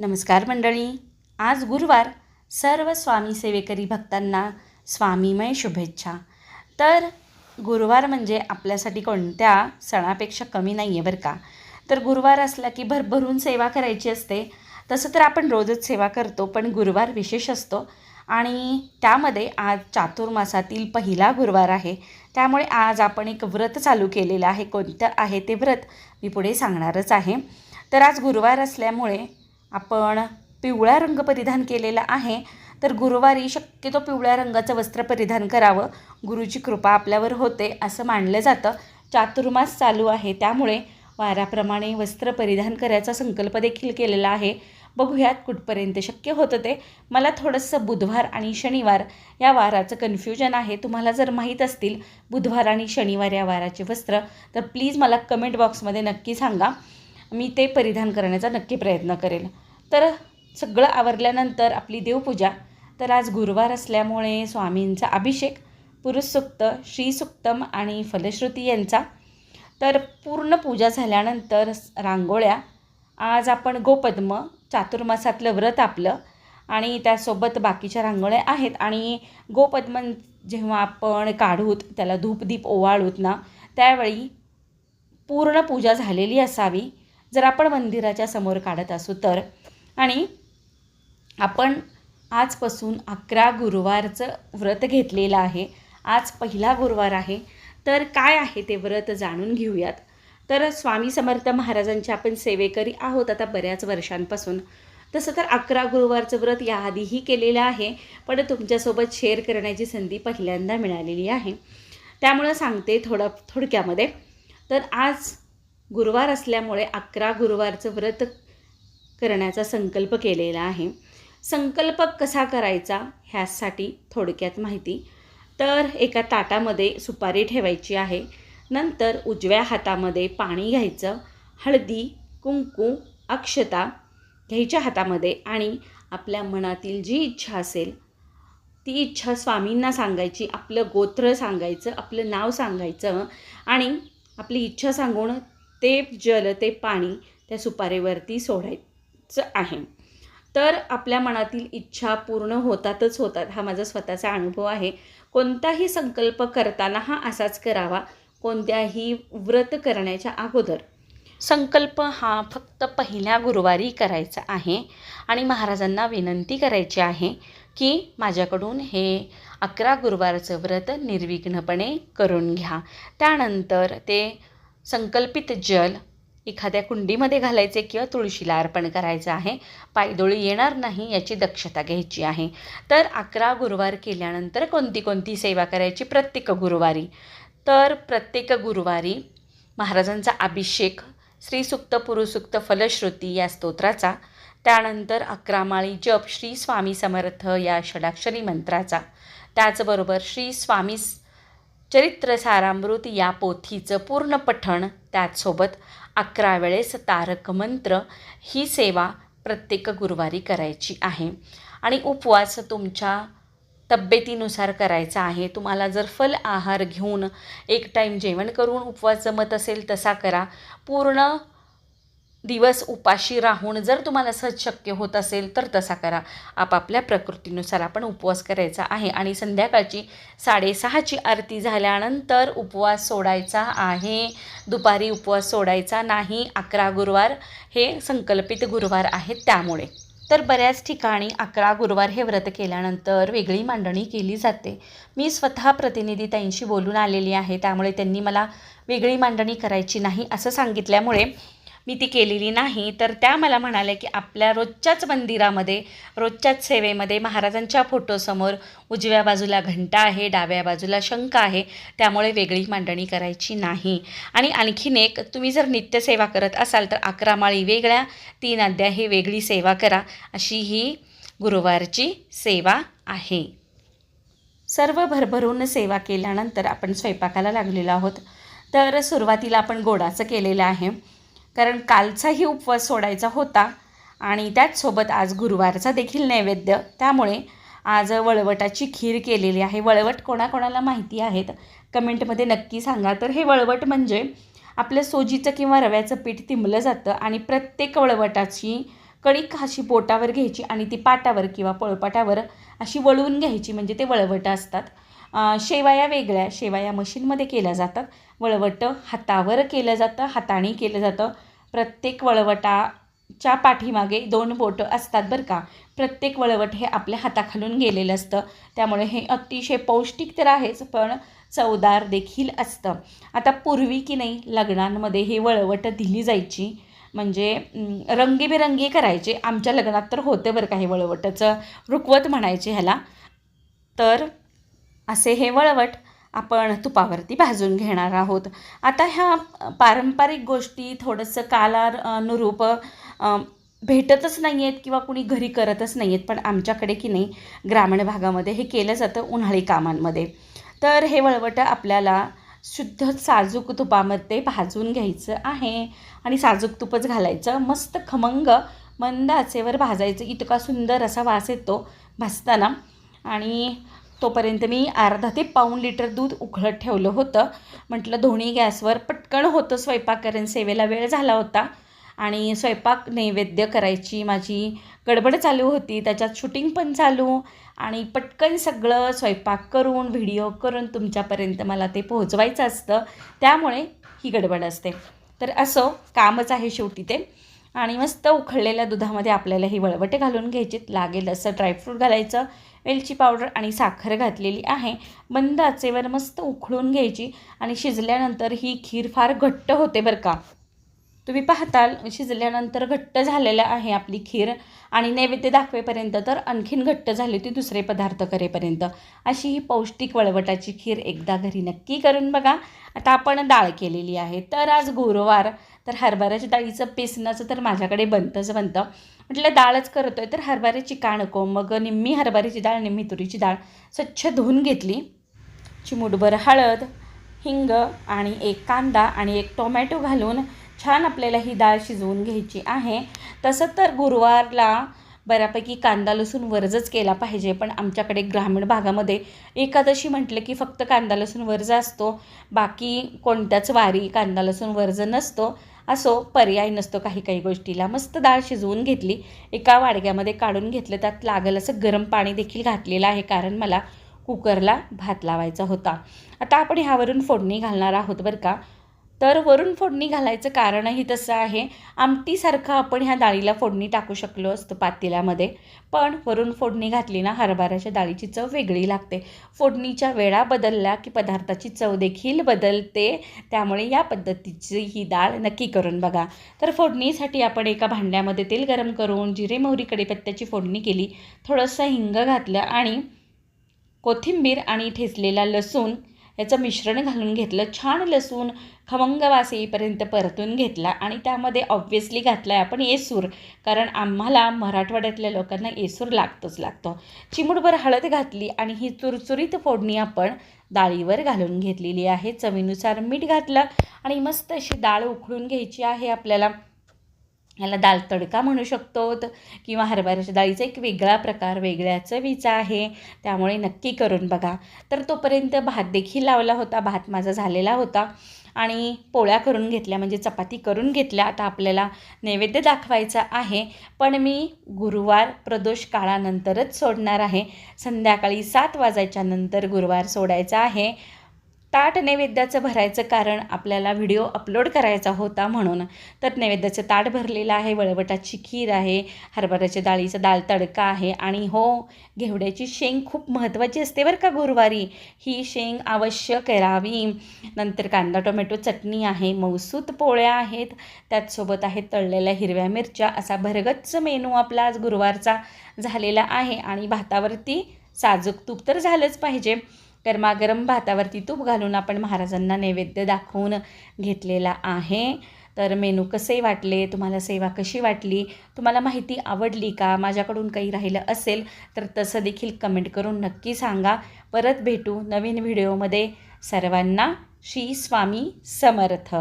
नमस्कार मंडळी. आज गुरुवार सर्व स्वामी सेवेकरी भक्तांना स्वामीमय शुभेच्छा. तर गुरुवार म्हणजे आपल्यासाठी कोणत्या सणापेक्षा कमी नाही आहे बरं का? तर गुरुवार असला की भरभरून सेवा करायची असते. तसं तर आपण रोजच सेवा करतो पण गुरुवार विशेष असतो. आणि त्यामध्ये आज चातुर्मासातील पहिला गुरुवार आहे. त्यामुळे आज आपण एक व्रत चालू केलेलं आहे. कोणतं आहे ते व्रत मी पुढे सांगणारच आहे. तर आज गुरुवार असल्यामुळे आपण पिवळा रंग परिधान केलेला आहे तर गुरुवारी शक्यतो पिवळ्या रंगाचं वस्त्र परिधान करावं. गुरुची कृपा आपल्यावर होते असं मानलं जातं. चातुर्मास चालू आहे त्यामुळे वाराप्रमाणे वस्त्र परिधान करायचा संकल्प देखील केलेला आहे. बघूयात कुठपर्यंत शक्य होतं ते. मला थोडंसं बुधवार आणि शनिवार या वाराचं कन्फ्युजन आहे. तुम्हाला जर माहीत असतील बुधवार आणि शनिवार या वाराचे वस्त्र तर प्लीज मला कमेंट बॉक्समध्ये नक्की सांगा. मी ते परिधान करण्याचा नक्की प्रयत्न करेल. तर सगळं आवरल्यानंतर आपली देवपूजा. तर आज गुरुवार असल्यामुळे स्वामींचा अभिषेक पुरुषसुक्त श्रीसुक्तम आणि फलश्रुती यांचा. तर पूर्ण पूजा झाल्यानंतर रांगोळ्या. आज आपण गोपद्म चातुर्मासातलं व्रत आपलं आणि त्यासोबत बाकीच्या रांगोळ्या आहेत. आणि गोपद्म जेव्हा आपण काढूत त्याला धूपदीप ओवाळूत ना त्यावेळी पूर्ण पूजा झालेली असावी. जर आपण मंदिराच्या समोर काढत असू तर. आणि आपण आजपासून अकरा गुरुवारचं व्रत घेतलेलं आहे. आज पहिला गुरुवार आहे. तर काय आहे ते व्रत जाणून घेऊयात. तर स्वामी समर्थ महाराजांचे आपण सेवेकरी आहोत आता बऱ्याच वर्षांपासून. तसं तर अकरा गुरुवारचं व्रत याआधीही केलेलं आहे. पण तुमच्यासोबत शेअर करण्याची संधी पहिल्यांदा मिळालेली आहे. त्यामुळं सांगते थोडं थोडक्यामध्ये. तर आज गुरुवार असल्यामुळे अकरा गुरुवारचं व्रत करण्याचा संकल्प केलेला आहे. संकल्प कसा करायचा ह्यासाठी थोडक्यात माहिती. तर एका ताटामध्ये सुपारी ठेवायची आहे. नंतर उजव्या हातामध्ये पाणी घ्यायचं. हळदी कुंकू अक्षता घ्यायच्या हातामध्ये आणि आपल्या मनातील जी इच्छा असेल ती इच्छा स्वामींना सांगायची आपलं गोत्र सांगायचं आपलं नाव सांगायचं आणि आपली इच्छा सांगून ते जल ते पाणी त्या सुपारीवरती सोडायचं आहे. तर आपल्या मनातील इच्छा पूर्ण होतातच होतात हा माझा स्वतःचा अनुभव आहे. कोणताही संकल्प करताना हा असाच करावा कोणत्याही व्रत करण्याच्या अगोदर. संकल्प हा फक्त पहिल्या गुरुवारी करायचा आहे आणि महाराजांना विनंती करायची आहे की माझ्याकडून हे अकरा गुरुवारचं व्रत निर्विघ्नपणे करून घ्या. त्यानंतर ते संकल्पित जल एखाद्या कुंडीमध्ये घालायचे किंवा तुळशीला अर्पण करायचं आहे. पायदोळी येणार नाही याची दक्षता घ्यायची आहे. तर अकरा गुरुवार केल्यानंतर कोणती कोणती सेवा करायची? प्रत्येक गुरुवारी. तर प्रत्येक गुरुवारी महाराजांचा अभिषेक श्रीसुक्त पुरुसुक्त फलश्रुती या स्तोत्राचा त्यानंतर अकरामाळी जप श्री स्वामी समर्थ या षडाक्षरी मंत्राचा त्याचबरोबर श्री स्वामी चरित्र सारामृत या पोथीचं पूर्ण पठण त्याचसोबत अकरा वेळेस तारक मंत्र ही सेवा प्रत्येक गुरुवारी करायची आहे. आणि उपवास तुमच्या तब्येतीनुसार करायचा आहे. तुम्हाला जर फल आहार घेऊन एक टाईम जेवण करून उपवास जमत असेल तसा करा. पूर्ण दिवस उपाशी राहून जर तुम्हाला सहज शक्य होत असेल तर तसा करा. आपापल्या प्रकृतीनुसार आपण उपवास करायचा आहे आणि संध्याकाळची साडेसहाची आरती झाल्यानंतर उपवास सोडायचा आहे. दुपारी उपवास सोडायचा नाही. अकरा गुरुवार हे संकल्पित गुरुवार आहेत त्यामुळे. तर बऱ्याच ठिकाणी अकरा गुरुवार हे व्रत केल्यानंतर वेगळी मांडणी केली जाते. मी स्वतः प्रतिनिधी ताईंशी बोलून आलेली आहे त्यामुळे त्यांनी मला वेगळी मांडणी करायची नाही असं सांगितल्यामुळे मी ती केलेली नाही. तर त्या मला म्हणाल्या की आपल्या रोजच्याच मंदिरामध्ये रोजच्याच सेवेमध्ये महाराजांच्या फोटोसमोर उजव्या बाजूला घंटा आहे डाव्या बाजूला शंख आहे. त्यामुळे वेगळी मांडणी करायची नाही. आणि आणखीन एक तुम्ही जर नित्यसेवा करत असाल तर अकरा माळी वेगळ्या तीन अद्या हे वेगळी सेवा करा. अशी ही गुरुवारची सेवा आहे. सर्व भरभरून सेवा केल्यानंतर आपण स्वयंपाकाला लागलेलो आहोत. तर सुरुवातीला आपण गोडाचं केलेलं आहे. कारण कालचाही उपवास सोडायचा होता आणि त्याचसोबत आज गुरुवारचा देखील नैवेद्य. त्यामुळे आज वळवटाची खीर केलेली आहे. वळवट कोणाकोणाला माहिती आहेत? कमेंटमध्ये नक्की सांगा. तर हे वळवट म्हणजे आपलं सोजीचं किंवा रव्याचं पीठ तिंबलं जातं आणि प्रत्येक वळवटाची कणिक अशी बोटावर घ्यायची आणि ती पाटावर किंवा पळपाटावर अशी वळवून घ्यायची. म्हणजे ते वळवटं असतात. शेवाया वेगळ्या. शेवाया मशीनमध्ये केल्या जातात. वळवटं हातावर केलं जातं हाताने केलं जातं. प्रत्येक वळवटाच्या पाठीमागे दोन बोटं असतात बरं का. प्रत्येक वळवट हे आपल्या हाताखालून गेलेलं असतं. त्यामुळे हे अतिशय पौष्टिक तर आहेच पण चवदार देखील असतं. आता पूर्वी की नाही लग्नांमध्ये हे वळवटं दिली जायची. म्हणजे रंगीबेरंगी करायचे. आमच्या लग्नात तर होते बरं का हे वळवटाचं. रुकवत म्हणायचे ह्याला. तर असे हे वळवट आपण तुपावरती भाजून घेणार आहोत. आता ह्या पारंपरिक गोष्टी थोडंसं कालार अनुरूप भेटतच नाही आहेत किंवा कुणी घरी करतच नाही आहेत पण आमच्याकडे की नाही ग्रामीण भागामध्ये हे केलं जातं उन्हाळी कामांमध्ये. तर हे वळवटं आपल्याला शुद्ध साजूक तुपामध्ये भाजून घ्यायचं आहे आणि साजूक तुपच घालायचं. मस्त खमंग मंद आचेवर भाजायचं. इतका सुंदर असा वास येतो भाजताना. आणि तोपर्यंत मी अर्धा ते पाऊण लिटर दूध उकळत ठेवलं होतं. म्हटलं धोणी गॅसवर पटकन होतं स्वयंपाक कारण सेवेला वेळ झाला होता आणि स्वयंपाक नैवेद्य करायची माझी गडबड चालू होती. त्याच्यात शूटिंग पण चालू आणि पटकन सगळं स्वयंपाक करून व्हिडिओ करून तुमच्यापर्यंत मला ते पोहोचवायचं असतं. त्यामुळे ही गडबड असते. तर असं कामच आहे शेवटी ते. आणि मस्त उकळलेल्या दुधामध्ये आपल्याला ही वळवटे घालून घ्यायची. लागेल असं ड्रायफ्रूट घालायचं. वेलची पावडर आणि साखर घातलेली आहे. बंद आचेवर मस्त उखळून घ्यायची. आणि शिजल्यानंतर ही खीर फार घट्ट होते बरं का. तुम्ही पाहताल शिजल्यानंतर घट्ट झालेलं आहे आपली खीर. आणि नैवेद्य दाखवेपर्यंत तर आणखीन घट्ट झाली होती दुसरे पदार्थ करेपर्यंत. अशी ही पौष्टिक वळवटाची खीर एकदा घरी नक्की करून बघा. आता आपण डाळ केलेली आहे. तर आज गुरुवार तर हरभऱ्याच्या डाळीचं पेसनाचं तर माझ्याकडे बनतंच बनतं. म्हटलं डाळच करतो आहे तर हरभऱ्याची का नको. मग निम्मी हरभऱ्याची डाळ निम्मी तुरीची डाळ स्वच्छ धुवून घेतली. चिमूटभर हळद हिंग आणि एक कांदा आणि एक टोमॅटो घालून छान आपल्याला ही डाळ शिजवून घ्यायची आहे. तसं तर गुरुवारला बऱ्यापैकी कांदा लसूण वर्जच केला पाहिजे. पण आमच्याकडे ग्रामीण भागामध्ये एकादशी म्हटलं की फक्त कांदा लसूण वर्ज असतो. बाकी कोणत्याच वारी कांदा लसूण वर्ज नसतो. असो पर्याय नसतो काही काही गोष्टीला. मस्त डाळ शिजवून घेतली. एका वाडग्यामध्ये काढून घेतलं. त्यात लागेल असं गरम पाणी देखील घातलेलं आहे कारण मला कुकरला भात लावायचा होता. आता आपण ह्यावरून फोडणी घालणार आहोत बरं का? तर वरून फोडणी घालायचं कारणही तसं आहे. आमटीसारखं आपण ह्या डाळीला फोडणी टाकू शकलो असतो पातेल्यामध्ये. पण वरून फोडणी घातली ना हरभऱ्याच्या डाळीची चव वेगळी लागते. फोडणीच्या वेळा बदलल्या की पदार्थाची चव देखील बदलते. त्यामुळे या पद्धतीची ही डाळ नक्की करून बघा. तर फोडणीसाठी आपण एका भांड्यामध्ये तेल गरम करून जिरे मोहरी कढीपत्त्याची फोडणी केली. थोडंसं हिंग घातलं आणि कोथिंबीर आणि ठेचलेला लसूण याचं मिश्रण घालून घेतलं छान लसूण खमंग वास येईपर्यंत परतून घेतला आणि त्यामध्ये ऑब्व्हियसली घातला आहे आपण येसूर. कारण आम्हाला मराठवाड्यातल्या लोकांना येसूर लागतोच लागतो. चिमूटभर हळद घातली आणि ही चुरचुरीत फोडणी आपण डाळीवर घालून घेतलेली आहे. चवीनुसार मीठ घातलं आणि मस्त अशी डाळ उकळून घ्यायची आहे आपल्याला. याला दाल तडका म्हणू शकतो. किंवा हरभऱ्याच्या डाळीचा एक वेगळा प्रकार वेगळ्या चवीचा आहे. त्यामुळे नक्की करून बघा. तर तोपर्यंत भात देखील लावला होता. भात माझा झालेला होता. आणि पोळ्या करून घेतल्या म्हणजे चपाती करून घेतल्या. आता आपल्याला नैवेद्य दाखवायचा आहे. पण मी गुरुवार प्रदोष काळानंतरच सोडणार आहे. संध्याकाळी सात वाजायच्या नंतर गुरुवार सोडायचा आहे. ताट नैवेद्याचं भरायचं कारण आपल्याला व्हिडिओ अपलोड करायचा होता म्हणून. तर नैवेद्याचं ताट भरलेलं आहे वळवटाची खीर आहे हरभऱ्याच्या डाळीचा दाळ तडका आहे आणि हो घेवड्याची शेंग खूप महत्त्वाची असते बरं का गुरुवारी. ही शेंग अवश्य करावी. नंतर कांदा टोमॅटो चटणी आहे मौसूत पोळ्या आहेत. त्याचसोबत आहे तळलेल्या हिरव्या मिरच्या असा भरगच्च मेनू आपला आज गुरुवारचा झालेला आहे. आणि भातावरती साजूक तूप तर झालंच पाहिजे. गरमागरम भातावरती तूप घालून आपण महाराजांना नैवेद्य दाखवून घेतलेला आहे. तर मेनू कसे वाटले? तुम्हाला सेवा कशी वाटली? तुम्हाला माहिती आवडली का? माझ्याकडून काही राहिलं असेल तर तसं देखील कमेंट करून नक्की सांगा. परत भेटू नवीन व्हिडिओमध्ये. सर्वांना श्री स्वामी समर्थ.